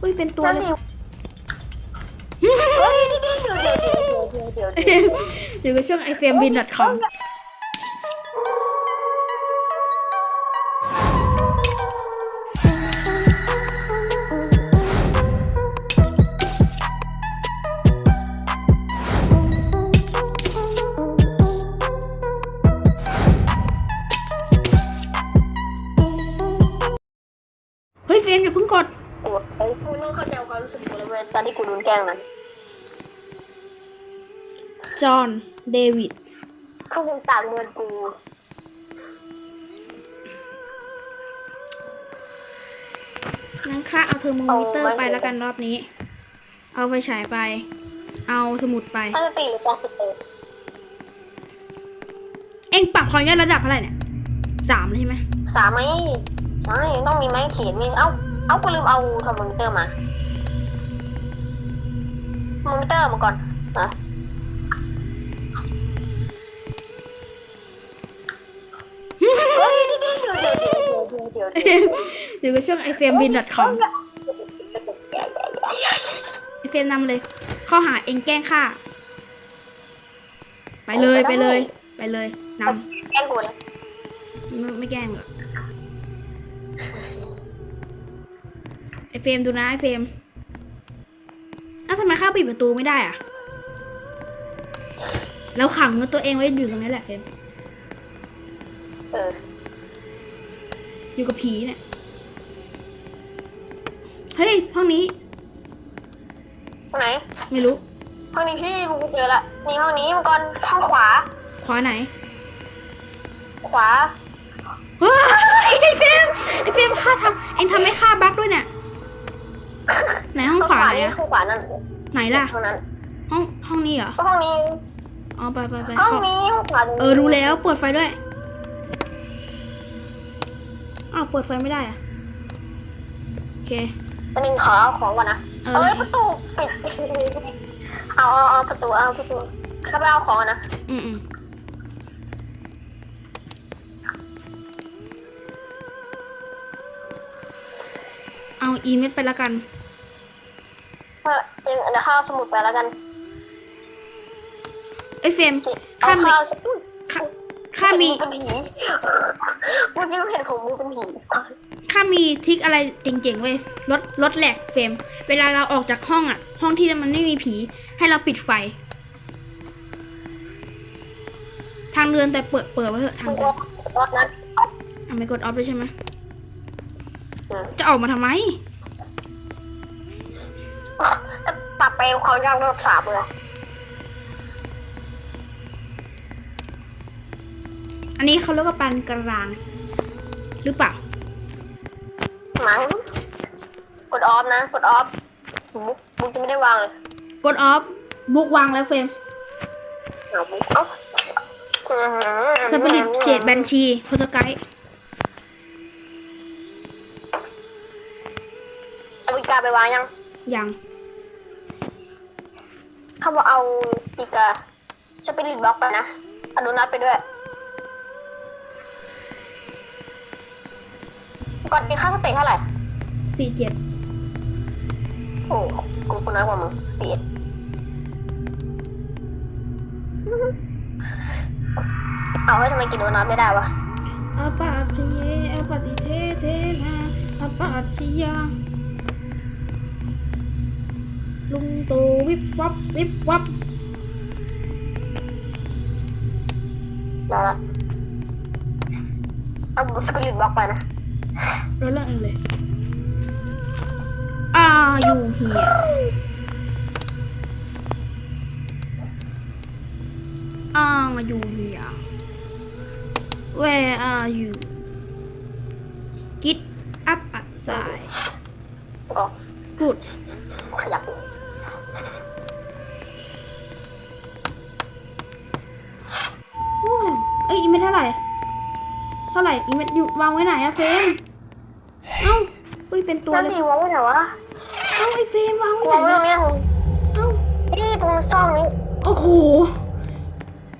อุ้ยเป็นตัวนั่นเลยดิเฮ้ยเดี๋ยวเดี๋ยวเดี๋ยวเดี๋ยวเดี๋ยวเดี๋ยวอยู่กับช่อง i f a m b i n c o m เแกล้งนั้นจอห์นเดวิดเขาคงต่างเงินกูงั้นค่าเอาเทอร์โมมิเตอร์ไปแล้วกันรอบนี้ เอาไฟฉายไป เอาสมุดไปถ้าจะตีหรือแปดสิบเอ็ดเอ็งปรับความยากระดับเท่าไหร่เนี่ยสามเลยใช่ไหมสามไหมใช่ต้องมีไม้เขียนมี เอ้า เอ้ากูลืมเอาเทอร์โมมิเตอร์มา เทอร์โมมิเตอร์มาก่อนนะเฮ้ยเดี๋ยวเดี๋ยวเดี๋ยวเดี๋ยวเดี๋ยวเดี๋ยวเดี๋ยวอยู่กับช่อง i f a m b i n c o m ไอเฟมนำเลย ข้อหาเอ็งแกล้งฆ่า ไปเลยไปเลย ไปเลยนำแกล้งกูนะไม่ไม่แกล้งหรอกไอเฟมดูนะไอเฟม ทำไมข้าปิดประตูไม่ได้อะเราขังตัวเองไว้อยู่ตรงนี้แหละเฟรมเออ อยู่กับผีเนี่ย เฮ้ย ห้องนี้ห้องไหน ไม่รู้ ห้องนี้ที่กูเจอละนี่ห้องนี้มาก่อนห้องขวา ขวาไหน ขวา เฮ้ยไอเฟรมไอเฟรมข้าทำเอ็งทำให้ข้าบั๊กด้วยเนี่ย ไหนห้องขวาไหนนี่อะห้องขวานั่นไหนล่ะห้องนั้นห้องห้องนี้เหรอก็ห้องนี้อ๋อไปไปไปห้องเข้านี้ห้องขวาเออรู้แล้วเปิดไฟด้วยอ้าวเปิดไฟไม่ได้อะโอเคอันนึงขอเอาของก่อนนะเออเอ้ยประตูปิดเอาเอาเอาประตูเอาประตูเข้าไปเอาของก่อนนะอืมอืมเอาอีเมลไปแล้วกัน เออเดี๋ยวข้าเอาสมุดไปแล้วกันไอเฟรมข้ามีข้าวข้ามีเป็นผีเมื่อกี้เห็นผมมือเป็นผีข้ามีทิกอะไรเจ๋งๆเว้ยลดลดแหลกเฟรมเวลาเราออกจากห้องอะ ห้องที่มันไม่มีผี ให้เราปิดไฟ ทางเดินแต่เปิดเปิดไว้เถอะทางนเดิก็นรถนั้นอะไม่กดออฟด้วยใช่ไหมอืมจะออกมาทำไม ปรับไปความยากเริ่มสามเลยอันนี้เขาเรียกว่าปานกลาง หรือเปล่ามั้งกดออฟนะ กดออฟบุ๊กบุ๊กจะไม่ได้วางเลย กดออฟบุกวางแล้วเฟรมเอาบุ๊กเอ้าสปิริตเจดบัญชีโปรโตไกด์เอาอีกาไปวางยัง ยัง เขาบอกเอาอีกาสปิริตบล็อกไปนะเอาโดนัทไปด้วยก่อนดีค่าสเต็กเท่าไหร่สี่เจ็ดโอ้กูกูน้อยกว่ามึงเสียเอาไว้ทำไมกินโดนัทไม่ได้วะอาปาชิเยอาปาติเทเทนาอาปาชิยา ลุงตูวิบวับวิบวับ ได้ละเอาสปิริตบล็อกไปนะ แล้วเรื่องเองเลย Are you here Are you here Where are you Get up outside ก็ Good ขยับดิ โอ้ย เอ้ยอีเมลเท่าไหร่ เท่าไหร่อีเมลอยู่วางไว้ไหนอะเฟรมเอ้าอุ้ยเป็นตัวนั่นเลยดีวางไว้ไหนวะเอ้าไอเฟรมวางไว้วางไหนไว้ตรงเนี้ยคุณเอ้านี่ตรงซ่อมนี้โอ้โห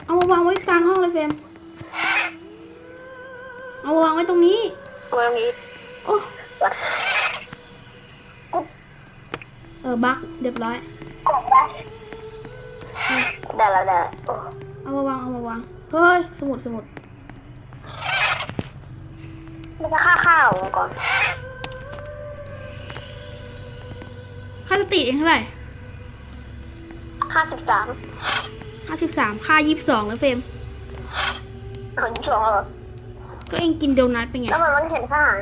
เอามาวางไว้กลางห้องเลยเฟรมเอามาวางไว้ตรงนี้ตัวตรงนี้โอ้ก่อนกูอบักเรียบร้อย กดได้ได้แล้วได้แล้วโอ้เอามาวางเอามาวางเฮ้ยสมุดสมุดมันจะค่าข้าวมาก่อนค่าสติเองเท่าไหร่ห้าสิบสามห้าสิบสามค่ายี่สิบสองแล้วเฟรมหารยี่สิบสองแล้วเหรอก็เองกินโดนัทเป็นไง แล้วมันมันเห็นค่าอาหาร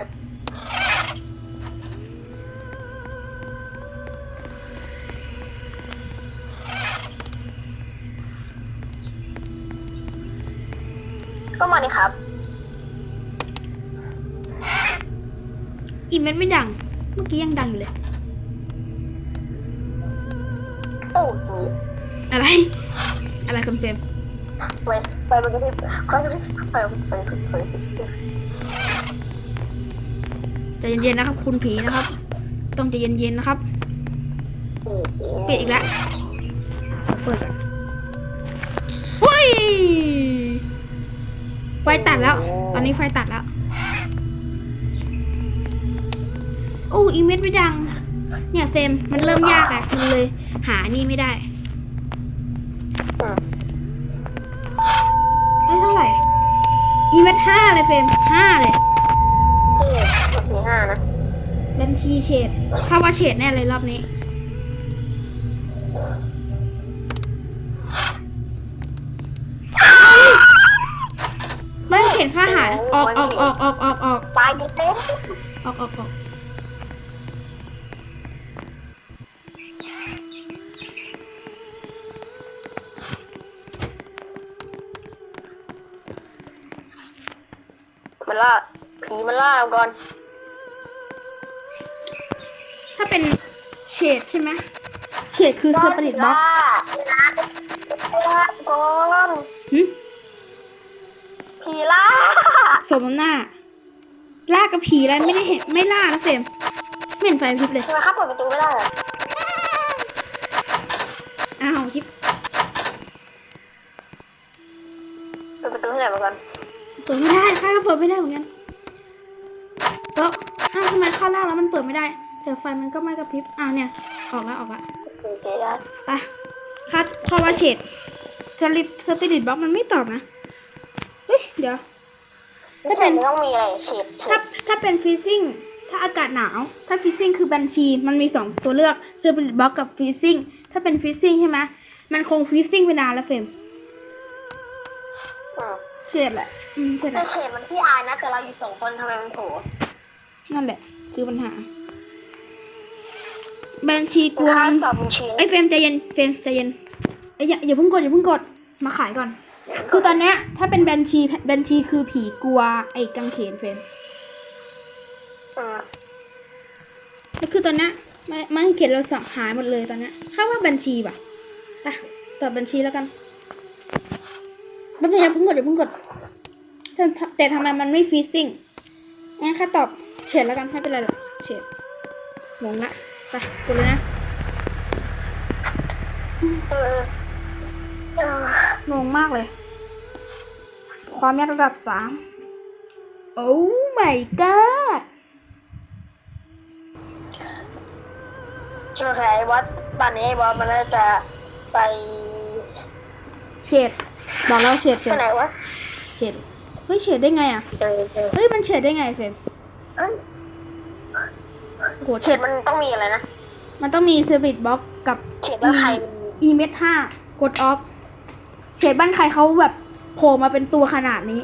มาดิครับ อีเมลไม่ดัง เมื่อกี้ยังดังอยู่เลย โอ้ดีอะไร อะไรคุณเฟรมไปไปมันก็ได้ไปไปไปไปไปใจเย็นๆนะครับ คุณผีนะครับ ต้องใจเย็นๆนะครับปิดอีกแล้วอะเปิดก่อนเฮ้ย ไฟตัดแล้ว ตอนนี้ไฟตัดแล้ว โอ้อีเมลไม่ดัง เนี่ยเฟรมมันเริ่มยากอะมันเลย หานี่ไม่ได้เอ้ยเท่าไหร่ อีเมลห้าเลยเฟรมห้าเลยที่ที่ห้านะบัญชีเฉดคาว่าเฉดแน่เลยรอบนี้ ออกออกออกออกออกออกตายยิงเต้ออกออกออกมันล่าผีมันล่าก่อน ถ้าเป็นเฉดใช่ไหมเฉดคือเซอร์ปริตบล็อกล่าก่อนหึ ผีล่า สมน้ำหน้า ล่ากับผีอะไรไม่ได้เห็นไม่ล่านะเฟรมไม่เห็นไฟพริบเลย ทำไมข้าเปิดประตูไม่ได้อะอ้าวชิปเปิดประตูให้หน่อยมาก่อนเปิดไม่ได้ข้าก็เปิดไม่ได้เหมือนกันแล้วอ้าวทำไมเข้าล่างแล้วมันเปิดไม่ได้แต่ไฟมันก็ไม่กระพริบอ้าวเนี่ย ออกแล้วออกแล้วโอเคได้ไปคัดคอวาเชดสลิปสปิริตบ็อกมันไม่ตอบนะเฮ้ยเดี๋ยว ไม่ใช่มันต้องมีอะไรเฉดเฉถ้าดถ้าเป็นฟรีซิ่งถ้าอากาศหนาว ถ้าฟรีซิ่งคือบัญชี มันมีสองตัวเลือกสปิริตบ็อกกับฟรีซิ่งถ้าเป็นฟรีซิ่งใช่ไหมมันคงฟรีซิ่งไปนานแล้วเฟรมอืมเฉดแหละอืมเฉดแหแต่ละเฉดมันที่อายนะ แต่เราอยู่สองคนทำไมมันโผล่นั่นแหละ คือปัญหา บัญชีกวค่างสอบบัญชีไอ้ยเฟรมใจเย็นเฟรมใจเย็นเอ้ยอย่าอย่าเพิ่งกดอย่าเพิ่งกดมาขายก่อน คือตอนเนี้ยถ้าเป็นบัญชีบัญชีคือผีกลัวไอ้กังเขนเฟรมอืมแล้วคือตอนเนี้ยไม่ไม่เขียนเราสังหายหมดเลยตอนเนี้ยถ้าว่าบัญชีป่ะอะตอบบัญชีแล้วกันไม่เป็นไรเพิ่งกดเดี๋ยวเพิ่งกด แต่แต่ทำไมมันไม่ฟรีซิ่งงั้นแค่ตอบเฉดแล้วกันไม่เป็นไรหรอกเฉดงงละไปกดเลยนะเออเอองงมากเลย ความยากระดับสามโอ้ my god สงสัยวัดบ้านนี้ไอ้บอสมันน่าจะไปเฉดบอกแล้วเฉดเฉไปดไหนวะเฉดเฮ้ยเฉดได้ไงอะเออเออเฮ้ยมันเฉดได้ไงเฟรมเอ้ยโอ้โหเฉดมันต้องมีอะไรนะ มันต้องมีสปิริตบ็อกกับ เฉดว่าใครอีเมทห้ากดออฟเฉดบ้านใครเขาแบบ โผล่มาเป็นตัวขนาดนี้